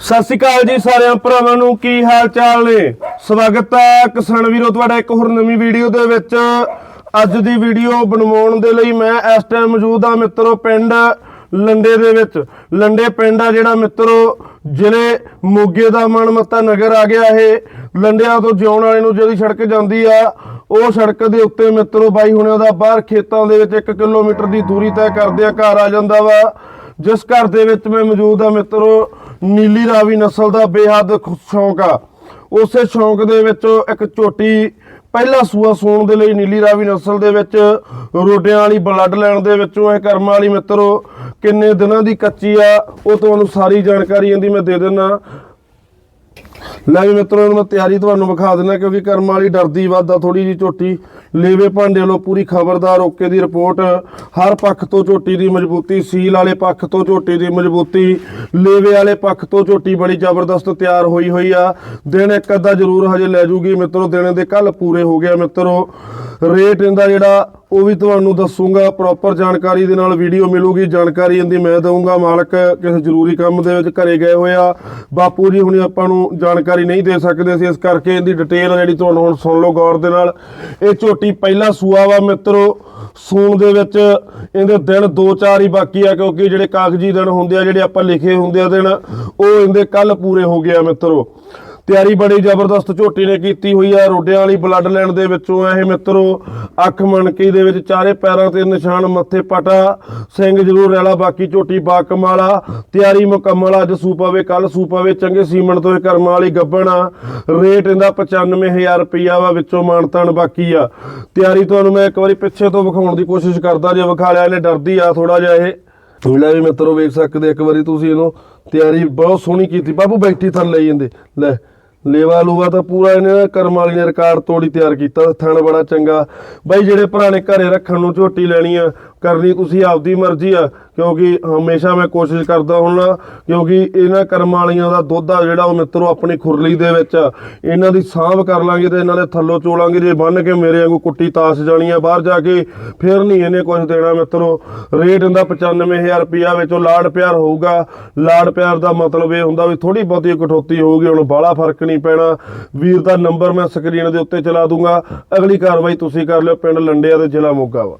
ਸਤਿ ਸ਼੍ਰੀ ਅਕਾਲ ਜੀ ਸਾਰਿਆਂ ਭਰਾਵਾਂ ਨੂੰ, ਕੀ ਹਾਲ ਚਾਲ ਨੇ? ਸਵਾਗਤ ਹੈ ਕਿਸਾਨ ਵੀਰੋ, ਤੁਹਾਡਾ ਇੱਕ ਹੋਰ ਨਵੀਂ ਵੀਡੀਓ ਦੇ ਵਿੱਚ। ਅੱਜ ਦੀ ਵੀਡੀਓ ਬਣਵਾਉਣ ਦੇ ਲਈ ਮੈਂ ਇਸ ਟਾਈਮ ਮੌਜੂਦ ਆ ਮਿੱਤਰੋ ਪਿੰਡ ਲੰਡੇ ਦੇ ਵਿੱਚ। ਲੰਡੇ ਪਿੰਡ ਆ ਜਿਹੜਾ ਮਿੱਤਰੋ ਜ਼ਿਲ੍ਹੇ ਮੋਗੇ ਦਾ ਮਨਮੱਤਾ ਨਗਰ ਆ ਗਿਆ ਇਹ। ਲੰਡਿਆਂ ਤੋਂ ਜਿਉਣ ਵਾਲੇ ਨੂੰ ਜਿਹੜੀ ਸੜਕ ਜਾਂਦੀ ਆ, ਉਹ ਸੜਕ ਦੇ ਉੱਤੇ ਮਿੱਤਰੋ ਬਾਈ ਹੁਣਿਆਂ ਦਾ ਬਾਹਰ ਖੇਤਾਂ ਦੇ ਵਿੱਚ 1 ਕਿਲੋਮੀਟਰ ਦੀ ਦੂਰੀ ਤੈਅ ਕਰਦੇ ਆ ਘਰ ਆ ਜਾਂਦਾ ਵਾ। ਜਿਸ ਘਰ ਦੇ ਵਿੱਚ ਮੈਂ ਮੌਜੂਦ ਆ ਮਿੱਤਰੋ ਨੀਲੀ ਰਾਵੀ ਨਸਲ ਦਾ ਬੇਹੱਦ ਖੁ- ਸ਼ੌਂਕ ਆ। ਉਸੇ ਸ਼ੌਂਕ ਦੇ ਵਿੱਚੋਂ ਇੱਕ ਝੋਟੀ ਪਹਿਲਾ ਸੂਆ ਸੂਣ ਦੇ ਲਈ ਨੀਲੀ ਰਾਵੀ ਨਸਲ ਦੇ ਵਿੱਚ ਰੋਡਿਆਂ ਵਾਲੀ ਬਲੱਡ ਲੈਣ ਦੇ ਵਿੱਚੋਂ ਇਹ ਕਰਮਾਂ ਵਾਲੀ ਮਿੱਤਰੋ, ਕਿੰਨੇ ਦਿਨਾਂ ਦੀ ਕੱਚੀ ਆ, ਉਹ ਤੁਹਾਨੂੰ ਸਾਰੀ ਜਾਣਕਾਰੀ ਇਹਦੀ ਮੈਂ ਦੇ ਦਿੰਦਾ। ਲੈ ਵੀ ਮਿੱਤਰੋ ਇਹਨੂੰ ਮੈਂ ਤਿਆਰੀ ਤੁਹਾਨੂੰ ਵਿਖਾ ਦਿੰਦਾ ਕਿਉਂਕਿ ਕਰਮ ਵਾਲੀ ਡਰਦੀ ਵੱਧਦਾ ਥੋੜੀ ਜੀ ਝੋਟੀ। ਲੇਵੇ ਭਾਂਡੇ ਵੱਲੋਂ ਪੂਰੀ ਖਬਰਦਾਰ ਓਕੇ ਦੀ ਰਿਪੋਰਟ। ਹਰ ਪੱਖ ਤੋਂ ਝੋਟੀ ਦੀ ਮਜ਼ਬੂਤੀ, ਸੀਲ ਵਾਲੇ ਪੱਖ ਤੋਂ ਝੋਟੀ ਦੀ ਮਜ਼ਬੂਤੀ, ਲੇਵੇ ਵਾਲੇ ਪੱਖ ਤੋਂ ਝੋਟੀ ਬੜੀ ਜ਼ਬਰਦਸਤ ਤਿਆਰ ਹੋਈ ਹੋਈ ਆ। ਦਿਨ ਇੱਕ ਅੱਧਾ ਜ਼ਰੂਰ ਹਜੇ ਲੈ ਜੂਗੀ ਮਿੱਤਰੋ, ਦਿਨ ਦੇ ਕੱਲ ਪੂਰੇ ਹੋ ਗਿਆ ਮਿੱਤਰੋ। ਰੇਟ ਇਹਦਾ ਜਿਹੜਾ, ਉਹ ਵੀ ਤੁਹਾਨੂੰ ਦੱਸੂਗਾ ਪ੍ਰੋਪਰ ਜਾਣਕਾਰੀ ਦੇ ਨਾਲ ਵੀਡੀਓ ਮਿਲੂਗੀ, ਜਾਣਕਾਰੀ ਇਹਦੀ ਮੈਂ ਦਊਂਗਾ, ਮਾਲਕ ਕਿਸੇ ਜ਼ਰੂਰੀ ਕੰਮ ਦੇ ਵਿੱਚ ਘਰੇ ਗਏ ਹੋਏ ਆ। ਬਾਪੂ ਜੀ, ਹੁਣੀ ਆਪਾਂ ਨੂੰ ਜਾਣਕਾਰੀ ਨਹੀਂ ਦੇ ਸਕਦੇ ਸੀ ਇਸ ਕਰਕੇ ਇਹਦੀ ਡਿਟੇਲ ਜਿਹੜੀ ਤੁਹਾਨੂੰ ਹੁਣ ਸੁਣ ਲਓ ਗੌਰ ਦੇ ਨਾਲ। ਇਹ ਝੋਟੀ ਪਹਿਲਾ ਸੂਆ ਵਾ ਮਿੱਤਰੋ, ਸੂਣ ਦੇ ਵਿੱਚ ਇਹਦੇ ਦਿਨ 2-4 ਹੀ ਬਾਕੀ ਆ, ਕਿਉਂਕਿ ਜਿਹੜੇ ਕਾਗਜ਼ੀ ਦਿਨ ਹੁੰਦੇ ਆ, ਜਿਹੜੇ ਆਪਾਂ ਲਿਖੇ ਹੁੰਦੇ ਆ ਦਿਨ, ਉਹ ਇਹਦੇ ਕੱਲ ਪੂਰੇ ਹੋ ਗਏ ਆ ਮਿੱਤਰੋ। ਤਿਆਰੀ ਬੜੀ ਜ਼ਬਰਦਸਤ ਝੋਟੀ ਨੇ ਕੀਤੀ ਹੋਈ ਆ ਰੋਡਿਆਂ ਵਾਲੀ ਬਲੱਡ ਲੈਣ ਦੇ ਵਿੱਚੋਂ ਇਹ ਮਿੱਤਰੋ, ਅੱਖ ਮਣਕੀ ਦੇ ਵਿੱਚ ਚਾਰੇ ਪੈਰਾਂ ਤੇ ਨਿਸ਼ਾਨ, ਮੱਥੇ ਪਟਾ। ਸਿੰਘ ਜ਼ਰੂਰ ਰੈਲਾ, ਬਾਕੀ ਝੋਟੀ ਬਾਕਮ ਤਿਆਰੀ ਮੁਕੰਮਲ, ਅੱਜ ਸੂ ਕੱਲ ਸੂ ਚੰਗੇ ਸੀਮਨ ਤੋਂ ਇਹ ਕਰਮਾਂ ਵਾਲੀ ਗੱਬਣ ਰੇਟ ਇਹਦਾ 95000 ਰੁਪਈਆ ਵਾ, ਵਿੱਚੋਂ ਮਾਨਤਾਨ ਬਾਕੀ ਆ। ਤਿਆਰੀ ਤੁਹਾਨੂੰ ਮੈਂ ਇੱਕ ਵਾਰੀ ਪਿੱਛੇ ਤੋਂ ਵਿਖਾਉਣ ਦੀ ਕੋਸ਼ਿਸ਼ ਕਰਦਾ, ਜੇ ਵਿਖਾ ਲਿਆ ਇਹਨੇ ਡਰਦੀ ਆ ਥੋੜਾ ਜਿਹਾ ਇਹ। ਲੈ ਵੀ ਮਿੱਤਰੋ, ਵੇਖ ਸਕਦੇ ਇੱਕ ਵਾਰੀ ਤੁਸੀਂ ਇਹਨੂੰ ਤਿਆਰੀ ਬਹੁਤ ਸੋਹਣੀ ਕੀਤੀ। ਬਾਬੂ ਬੈਠੀ ਥੱਲੇ ਹੀ ਜਾਂਦੇ ਲੈ। ਲੇਵਾ ਲੂਵਾ ਤਾਂ ਪੂਰਾ ਇਹਨੇ ਨਾ ਕਰਮ ਵਾਲੀ ਨੇ ਰਿਕਾਰਡ ਤੋੜੀ ਤਿਆਰ ਕੀਤਾ, ਥਣ ਬੜਾ ਚੰਗਾ। ਬਾਈ ਜਿਹੜੇ ਭਰਾ ਨੇ ਘਰੇ ਰੱਖਣ ਨੂੰ ਝੋਟੀ ਲੈਣੀ ਆ ਕਰਨੀ ਤੁਸੀਂ ਆਪਦੀ ਮਰਜ਼ੀ ਆ, ਕਿਉਂਕਿ ਹਮੇਸ਼ਾ ਮੈਂ ਕੋਸ਼ਿਸ਼ ਕਰਦਾ ਹੁੰਨਾ, ਕਿਉਂਕਿ ਇਹਨਾਂ ਕਰਮ ਵਾਲੀਆਂ ਦਾ ਦੁੱਧ ਆ ਜਿਹੜਾ ਉਹ ਮਿੱਤਰੋ ਆਪਣੀ ਖੁਰਲੀ ਦੇ ਵਿੱਚ ਇਹਨਾਂ ਦੀ ਸਾਂਭ ਕਰ ਲਾਂਗੇ ਤੇ ਇਹਨਾਂ ਦੇ ਥੱਲੋਂ ਚੋਲਾਂਗੇ, ਜੇ ਬੰਨ ਕੇ ਮੇਰੇ ਵਾਂਗੂ ਕੁੱਟੀ ਤਾਸ ਜਾਣੀ ਆ ਬਾਹਰ ਜਾ ਕੇ, ਫਿਰ ਨਹੀਂ ਇਹਨੇ ਕੁਝ ਦੇਣਾ ਮਿੱਤਰੋ। ਰੇਟ ਇਹਦਾ 95000 ਰੁਪਿਆ ਵਿੱਚੋਂ ਲਾੜ ਪਿਆਰ ਹੋਊਗਾ। ਲਾੜ ਪਿਆਰ ਦਾ ਮਤਲਬ ਇਹ ਹੁੰਦਾ ਵੀ ਥੋੜੀ ਬਹੁਤੀ ਕਟੌਤੀ ਹੋਊਗੀ ਹੁਣ ਬਾਹਲਾ ਫ਼ਰਕ ਨਹੀਂ ਪੈਣਾ। ਵੀਰ ਦਾ ਨੰਬਰ ਮੈਂ ਸਕਰੀਨ ਦੇ ਉੱਤੇ ਚਲਾ ਦੂੰਗਾ। ਅਗਲੀ ਕਾਰਵਾਈ ਤੁਸੀਂ ਕਰ ਲਿਓ ਪਿੰਡ ਲੰਡਿਆ ਦੇ ਜ਼ਿਲ੍ਹਾ ਮੋਗਾ ਵਾ